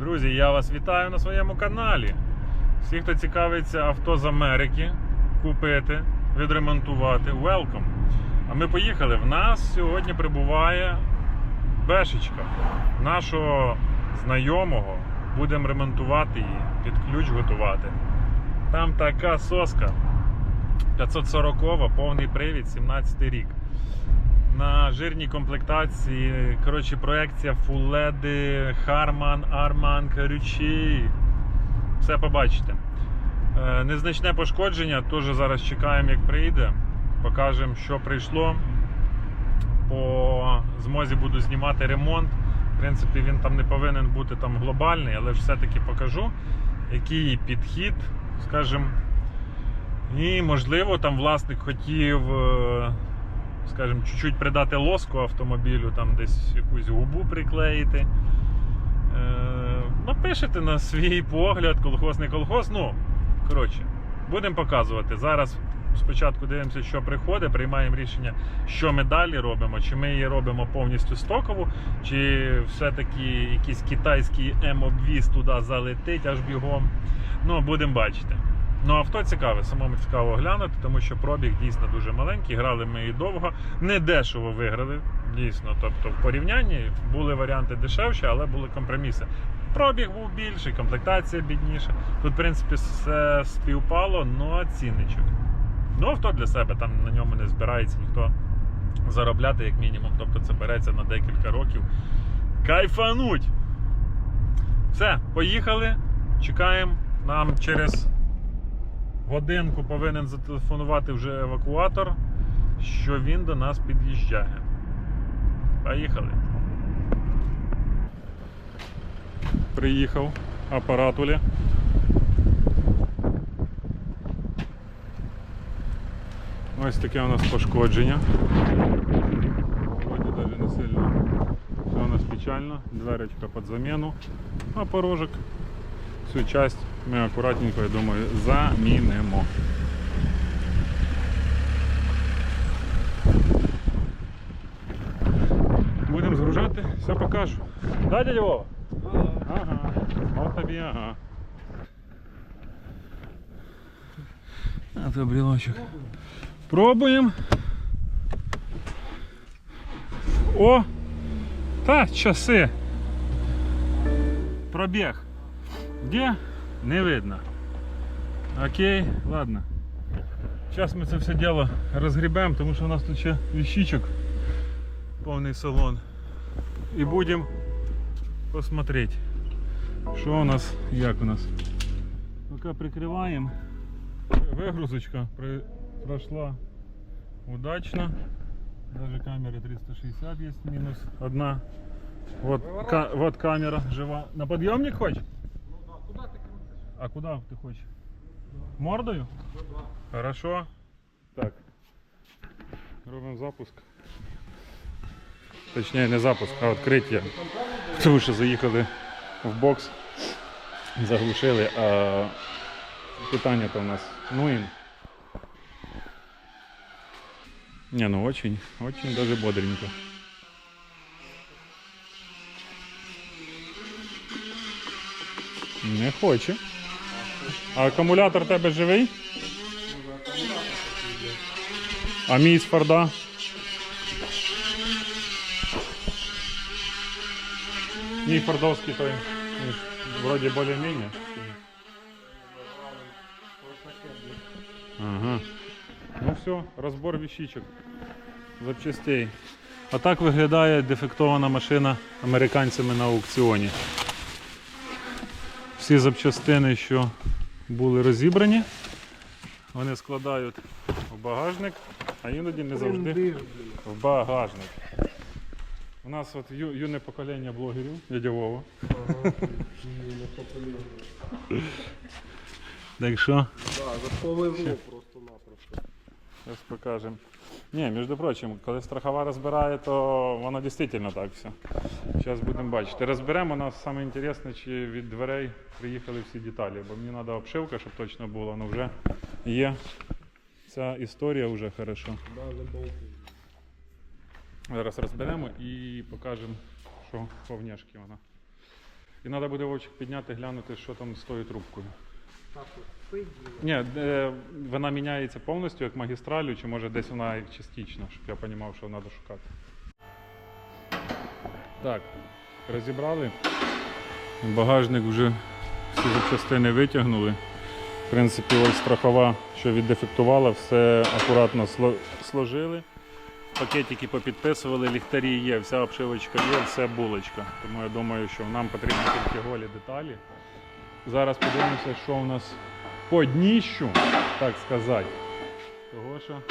Друзі, я вас вітаю на своєму каналі. Всі, хто цікавиться авто з Америки, купити, відремонтувати, welcome. А ми поїхали. В нас сьогодні прибуває бешечка нашого знайомого. Будемо ремонтувати її, під ключ готувати. Там така соска 540, повний привід, 17 рік. На жирній комплектації, коротше, проекція Full LED, Harman, Arman, корючі. Все побачите. Е, Незначне пошкодження, теж зараз чекаємо, як прийде. Покажемо, що прийшло. По змозі буду знімати ремонт. В принципі, він там не повинен бути там глобальний, але ж все-таки покажу, який підхід, скажімо. І можливо, там власник хотів, е, скажімо, чуть-чуть придати лоску автомобілю, там десь якусь губу приклеїти. Е, Напишете на свій погляд, колхоз, не колхоз. Ну, коротше, будемо показувати. Зараз спочатку дивимося, що приходить, приймаємо рішення, що ми далі робимо, чи ми її робимо повністю стокову, чи все-таки якийсь китайський М-обвіз туди залетить аж бігом. Ну, будемо бачити. Ну, авто цікаве, самому цікаво глянути, тому що пробіг дійсно дуже маленький. Грали ми і довго, не дешево виграли. Дійсно. Тобто, в порівнянні були варіанти дешевші, але були компроміси. Пробіг був більший, комплектація бідніша. Тут, в принципі, все співпало, ну а цінничок. Ну, авто для себе, там на ньому не збирається ніхто заробляти, як мінімум. Тобто це береться на декілька років. Кайфануть! Все, поїхали. Чекаємо. Нам через годинку повинен зателефонувати вже евакуатор, що він до нас під'їжджає. Поїхали. Приїхав апаратулі. Ось таке у нас пошкодження. Вроді навіть не сильно. Все у нас печально. Дверочка під заміну. А порожок всю часть ми акуратненько, я думаю, замінимо. Будемо згружати, все покажу. Да, дядя Вова? Ага. От тобі, ага. А то брілочок. Пробуємо. О! Та часи. Пробіг. Де? Не видно. Окей, ладно. Зараз ми це все діло розгрібемо, тому що у нас тут ще віщичок, повний салон. І будемо посмотреть, що у нас, як у нас. Поки прикриваємо. Вигрузочка при- пройшла удачно. Даже камера 360 есть минус одна. Вот, ка- вот камера жива. На подъемник хочешь? Ну да, куда ты крутишь? А куда ты хочешь? Мордою? Хорошо. Так. Робимо запуск. Точніше не запуск, а відкриття. Тому що заїхали в бокс, заглушили, а питання то у нас нуїн. Не, ну очень, очень даже бодренько. Не хоче. А акумулятор тебе живий? А мій з Форда? Мій фордовський той. Вроді більш-менш. Ага. Ну все, розбор віщичок, запчастей. А так виглядає дефектована машина американцями на аукціоні. Всі запчастини, що були розібрані, вони складають в багажник, а іноді не завжди в багажник. У нас от ю, юне покоління блогерів, дядя Вова. Так що, Так, заповезло просто-напросто. зараз покажемо. Ні, між прочим, коли страхова розбирає, то воно дійсно так все. Зараз будемо бачити. Розберемо, у нас саме чи від дверей приїхали всі деталі, бо мені треба обшивка, щоб точно було, але вже є. Ця історія вже хорошо. Зараз розберемо і покажемо, що по внешки вона. І треба буде Вовчик підняти, глянути, що там з тою трубкою. Ні, е, вона міняється повністю як магістралю, чи може десь вона як частично, щоб я розумів, що треба шукати. Так, розібрали. Багажник вже всі запчастини витягнули. В принципі, ось страхова, що віддефектувала, все акуратно сло- сложили. Пакетики попідписували, ліхтарі є, вся обшивочка є, все булочка. Тому я думаю, що нам потрібні тільки голі деталі. Зараз подивимося, що у нас по дніщу, так сказати. Того що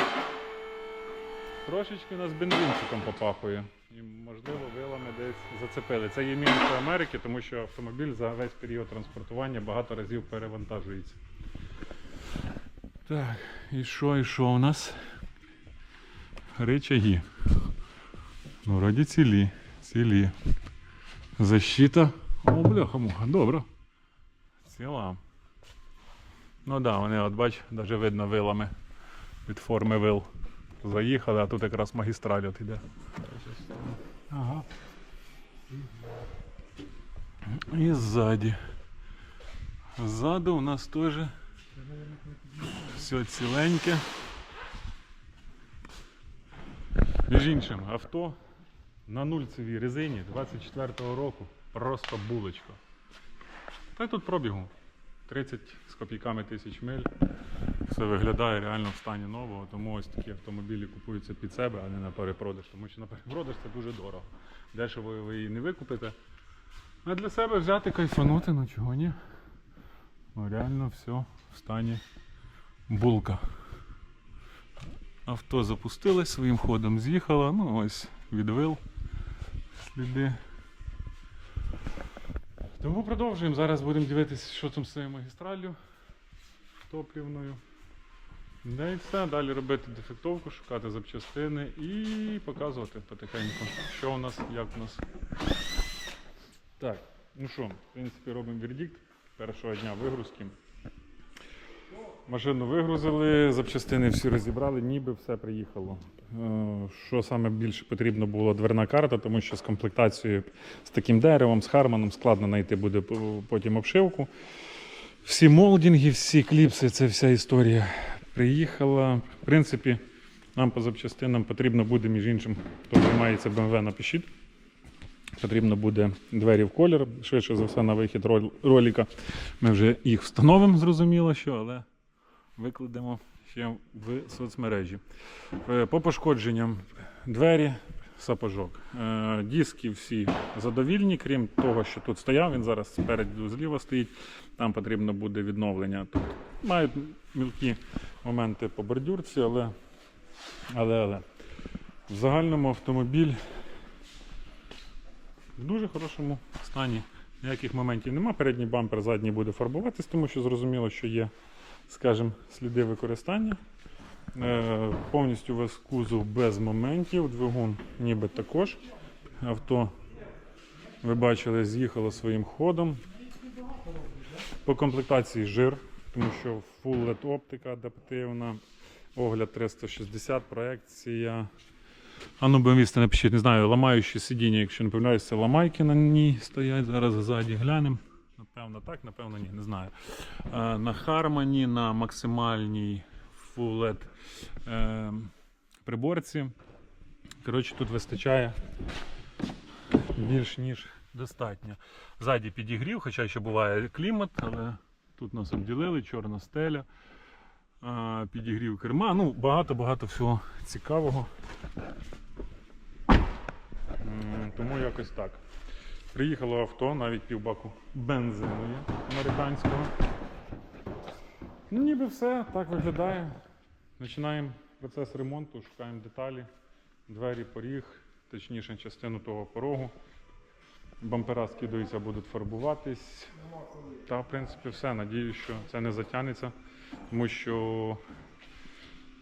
трошечки нас бензинчиком попахує. І, можливо, вилами десь зацепили. Це є мінус Америки, тому що автомобіль за весь період транспортування багато разів перевантажується. Так, і що, і що у нас? Ричаги. Ну, вроді цілі. Цілі. Защита. О, бляха-муха, добре. Ціла. Ну так, да, вони, от бач, навіть видно вилами від форми вил. Заїхали, а тут якраз магістраль от іде. Ага. І ззаді. Ззаду у нас теж все ціленьке. Між іншим, авто на нульцевій резині 24-го року просто булочка. Та тут пробігу. 30 з копійками тисяч миль. Все виглядає реально в стані нового, тому ось такі автомобілі купуються під себе, а не на перепродаж. Тому що на перепродаж це дуже дорого. Дешево ви її не викупите. А для себе взяти кайфанути, ну чого ні. Ну реально все в стані булка. Авто запустилось, своїм ходом з'їхало, ну ось відвил сліди. Тому продовжуємо. Зараз будемо дивитися, що там з цією магістраллю топлівною. Да і все. Далі робити дефектовку, шукати запчастини і показувати потихеньку, що у нас, як у нас. Так, ну що, в принципі, робимо вердикт першого дня вигрузки. Машину вигрузили, запчастини всі розібрали, ніби все приїхало. Е, Що саме більше потрібно було дверна карта, тому що з комплектацією з таким деревом, з Харманом складно знайти буде потім обшивку. Всі молдинги, всі кліпси, це вся історія приїхала. В принципі, нам по запчастинам потрібно буде, між іншим, хто займається BMW, напишіть. Потрібно буде двері в колір, швидше за все на вихід рол- ролика. Ми вже їх встановимо, зрозуміло, що, але викладемо ще в соцмережі. Е, По пошкодженням двері, сапожок. Е, Диски всі задовільні, крім того, що тут стояв, він зараз спереду зліва стоїть. Там потрібно буде відновлення. Тут мають мілкі моменти по бордюрці, але, але, але. в загальному автомобіль в дуже хорошому стані. Ніяких моментів нема. Передній бампер задній буде фарбуватись, тому що зрозуміло, що є, скажімо, сліди використання. Е, повністю весь кузов без моментів, двигун ніби також. Авто, ви бачили, з'їхало своїм ходом. По комплектації жир, тому що Full LED оптика адаптивна, огляд 360, проекція. А ну би напишіть, не знаю, ламаючі сидіння, якщо не помиляюсь, це ламайки на ній стоять. Зараз ззаді глянемо. Напевно так, напевно ні, не знаю. Е, на Хармані, на максимальній Full LED е, приборці. Коротше, тут вистачає більш ніж достатньо. Ззаді підігрів, хоча ще буває клімат, але тут нас обділили, чорна стеля, е, підігрів керма. Ну, багато-багато всього цікавого. Тому якось так. Приїхало авто, навіть півбаку бензину є американського. Ну, ніби все, так виглядає. Починаємо процес ремонту, шукаємо деталі, двері, поріг, точніше частину того порогу. Бампера скидаються, будуть фарбуватись. Та, в принципі, все. Надіюсь, що це не затягнеться, тому що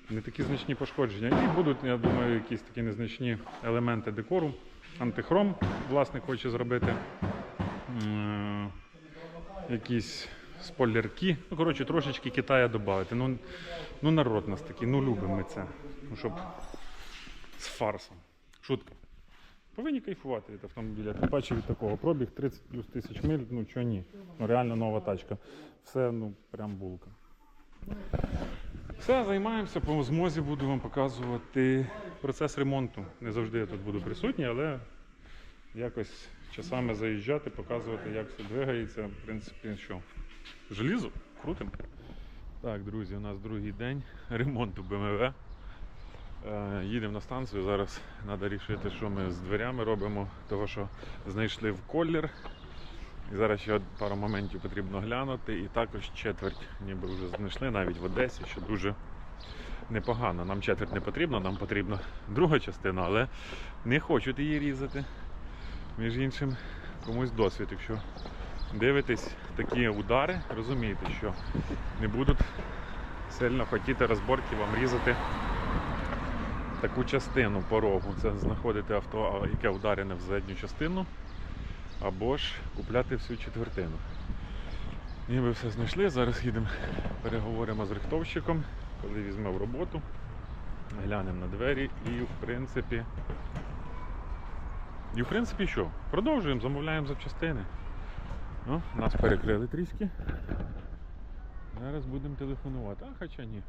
не такі значні пошкодження. І будуть, я думаю, якісь такі незначні елементи декору. Антихром власник хоче зробити. М, Якісь спойлерки. Ну, коротше, трошечки Китая додати. Ну, ну народ нас такий, ну любимо ми це. Ну, щоб з фарсом. Шутка. повинні кайфувати від автомобіля. Тим паче від такого. Пробіг 30 плюс тисяч миль, ну чого ні. Ну, реально нова тачка. Все, ну, прям булка. Все, займаємося, по змозі буду вам показувати процес ремонту. Не завжди я тут буду присутній, але якось часами заїжджати, показувати, як все двигається. В принципі, що? Желізо? Крутим. Так, друзі, у нас другий день ремонту БМВ. Е, їдемо на станцію. Зараз треба рішити, що ми з дверями робимо, того що знайшли в колір. І зараз ще пару моментів потрібно глянути. І також четверть ніби вже знайшли навіть в Одесі, що дуже непогано. Нам четверть не потрібно, нам потрібна друга частина, але не хочуть її різати. Між іншим, комусь досвід. Якщо дивитесь такі удари, розумієте, що не будуть сильно хотіти розборки вам різати таку частину порогу. Це знаходити авто, яке ударене в задню частину, або ж купляти всю четвертину. Ніби все знайшли. Зараз їдемо, переговоримо з рихтовщиком, коли візьме в роботу, глянемо на двері і в принципі. І в принципі що? Продовжуємо, замовляємо запчастини. Ну, нас перекрили трішки. Зараз будемо телефонувати. А хоча ні.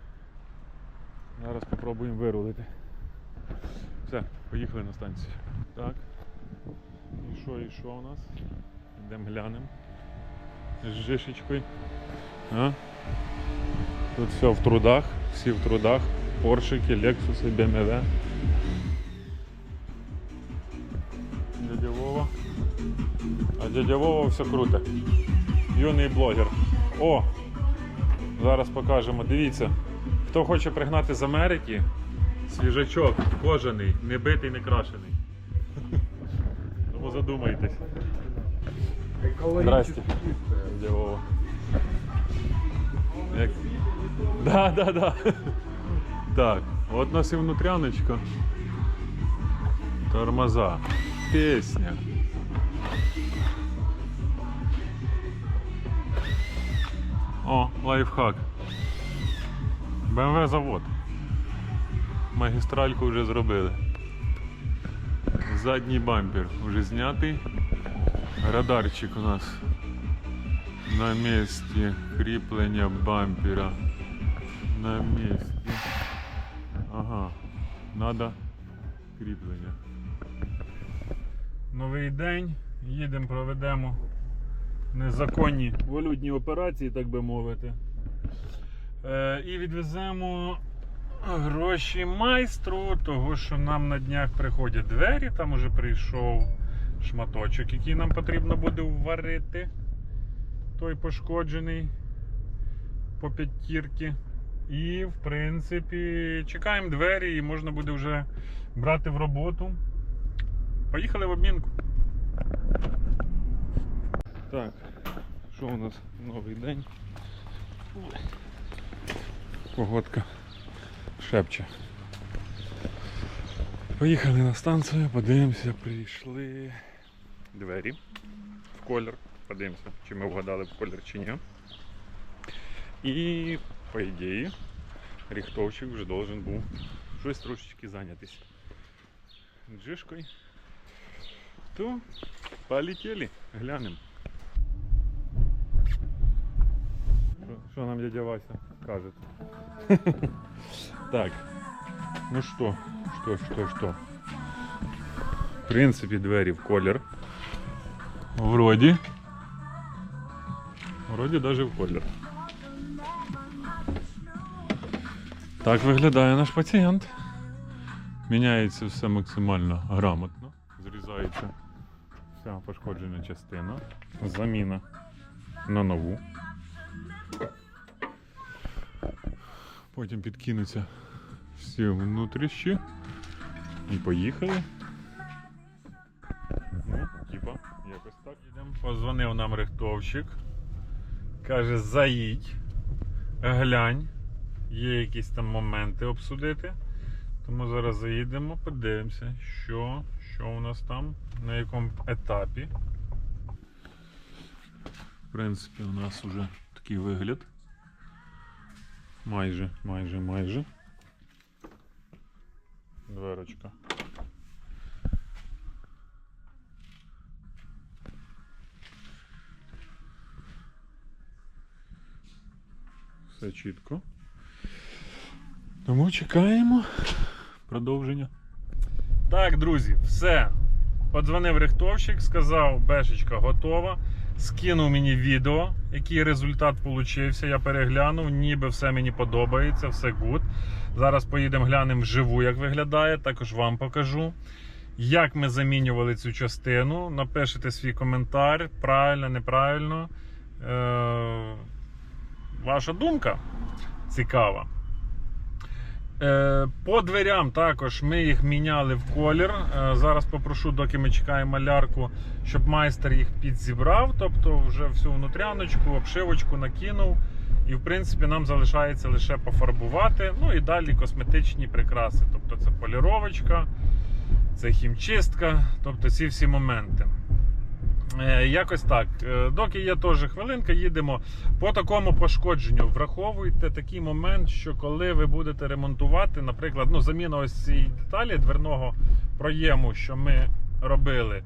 Зараз спробуємо вирулити. Все, поїхали на станцію. Так. Що, і що у нас? Йдемо глянемо. З жишечкою. А? Тут все в трудах, всі в трудах. Поршики, Лексуси, BMW. Дядя Вова. А дядя Вова все круте. Юний блогер. О! Зараз покажемо. Дивіться. Хто хоче пригнати з Америки, свіжачок, кожаний, не битий, не крашений. Задумайтесь. Здрасте. Дядя Вова. Як... Да, да, да. Так, от нас і внутряночка. Тормоза. Песня. О, лайфхак. БМВ завод. Магістральку вже зробили. Задній бампер вже знятий. Радарчик у нас на місці. Кріплення бампера. На місці. Ага. Надо кріплення. Новий день. Їдемо, проведемо незаконні валютні операції, так би мовити. Е, і відвеземо гроші майстру, того що нам на днях приходять двері, там уже прийшов шматочок, який нам потрібно буде вварити. Той пошкоджений по п'ятірки. І, в принципі, чекаємо двері і можна буде вже брати в роботу. Поїхали в обмінку. Так, що у нас новий день? Погодка шепче. Поїхали на станцію, подивимося, прийшли двері в колір. Подивимося, чи ми вгадали в колір чи ні. І, по ідеї, ріхтовщик вже должен був щось трошечки зайнятися. Джишкою. То полетели, глянемо. Що- Що нам дядя Вася каже? Так. Ну що, що, що, що? В принципі, двері в колір. Вроді. Вроді даже в колір. Так виглядає наш пацієнт. Міняється все максимально грамотно. Зрізається вся пошкоджена частина. Заміна на нову. Потім підкинуться всі внутрішні. І поїхали. Ну, типа, якось так. Їдемо. Позвонив нам рихтовщик. Каже, заїдь, глянь, є якісь там моменти обсудити. Тому зараз заїдемо, подивимося, що, що у нас там, на якому етапі. В принципі, у нас вже такий вигляд. Майже, майже, майже. Дверочка. Все чітко. Тому чекаємо продовження. Так, друзі, все. Подзвонив рихтовщик, сказав, бешечка готова. Скинув мені відео, який результат получився. Я переглянув, ніби все мені подобається, все гуд. Зараз поїдемо глянемо вживу, як виглядає, також вам покажу. Як ми замінювали цю частину. Напишите свій коментар, правильно, неправильно. Е- ваша думка цікава. Е, По дверям також ми їх міняли в колір. Е, Зараз попрошу, доки ми чекаємо малярку, щоб майстер їх підзібрав, тобто вже всю внутряночку, обшивочку накинув. І в принципі нам залишається лише пофарбувати. Ну і далі косметичні прикраси. Тобто це поліровочка, це хімчистка, тобто ці всі моменти. Е, Якось так. Е, Доки є теж хвилинка, їдемо по такому пошкодженню. Враховуйте такий момент, що коли ви будете ремонтувати, наприклад, ну, заміна ось цієї деталі дверного проєму, що ми робили,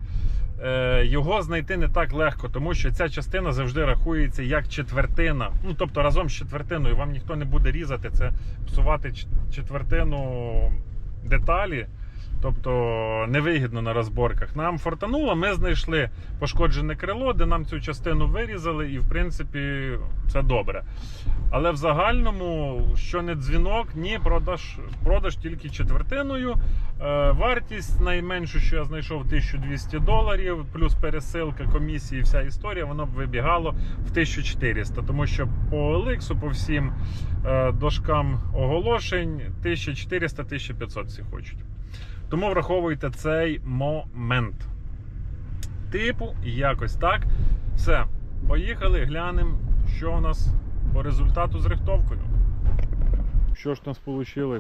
е, його знайти не так легко, тому що ця частина завжди рахується як четвертина. Ну, тобто разом з четвертиною вам ніхто не буде різати, це псувати четвертину деталі. Тобто невигідно на розборках. Нам фортануло, ми знайшли пошкоджене крило, де нам цю частину вирізали, і в принципі це добре. Але в загальному, що не дзвінок, ні, продаж, продаж тільки четвертиною. Е, вартість найменшу, що я знайшов, 1200 доларів, плюс пересилка комісії, вся історія, воно б вибігало в 1400. Тому що по OLX, по всім е, дошкам оголошень 1400-1500 всі хочуть. Тому враховуйте цей момент. Типу, якось так. Все, поїхали, глянемо, що у нас по результату з рихтовкою. Що ж у нас вийшло?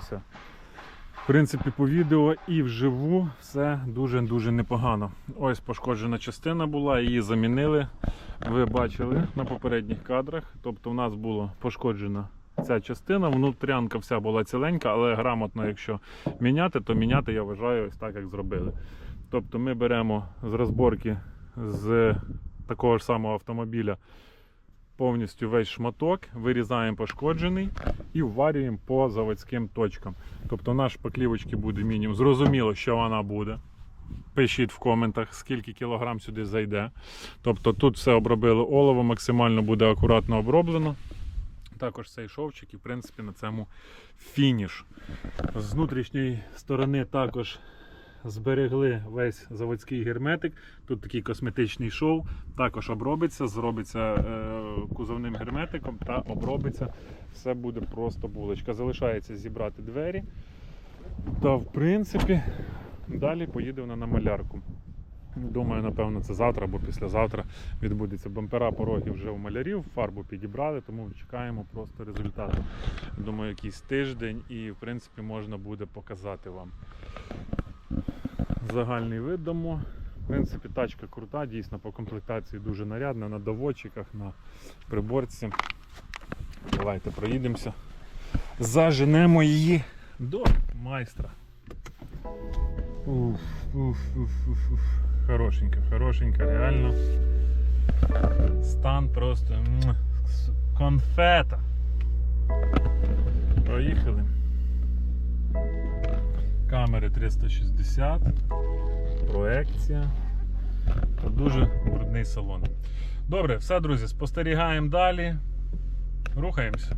В принципі, по відео і вживу все дуже-дуже непогано. Ось пошкоджена частина була, її замінили. Ви бачили на попередніх кадрах. Тобто, у нас була пошкоджена ця частина, внутрянка вся була ціленька, але грамотно, якщо міняти, то міняти я вважаю ось так, як зробили. Тобто ми беремо з розборки з такого ж самого автомобіля повністю весь шматок, вирізаємо пошкоджений і вварюємо по заводським точкам. Тобто наш поклівочки буде мінімум. Зрозуміло, що вона буде. Пишіть в коментах, скільки кілограм сюди зайде. Тобто тут все обробили олово, максимально буде акуратно оброблено. Також цей шовчик і в принципі на цьому фініш. З внутрішньої сторони також зберегли весь заводський герметик. Тут такий косметичний шов, також обробиться, зробиться е, кузовним герметиком та обробиться. Все буде просто булочка. Залишається зібрати двері. Та в принципі далі поїде вона на малярку. Думаю, напевно, це завтра або післязавтра відбудеться. Бампера пороги вже у малярів, фарбу підібрали, тому чекаємо просто результату. Думаю, якийсь тиждень і в принципі можна буде показати вам. Загальний вид дамо. В принципі, тачка крута, дійсно по комплектації дуже нарядна, на доводчиках, на приборці. Давайте проїдемося. Заженемо її до майстра. Уф, уф, уф, уф, уф. Хорошенька, хорошенька, реально. Стан просто конфета. Проїхали. Камери 360, проекція. Та дуже брудний салон. Добре, все, друзі, спостерігаємо далі. Рухаємося.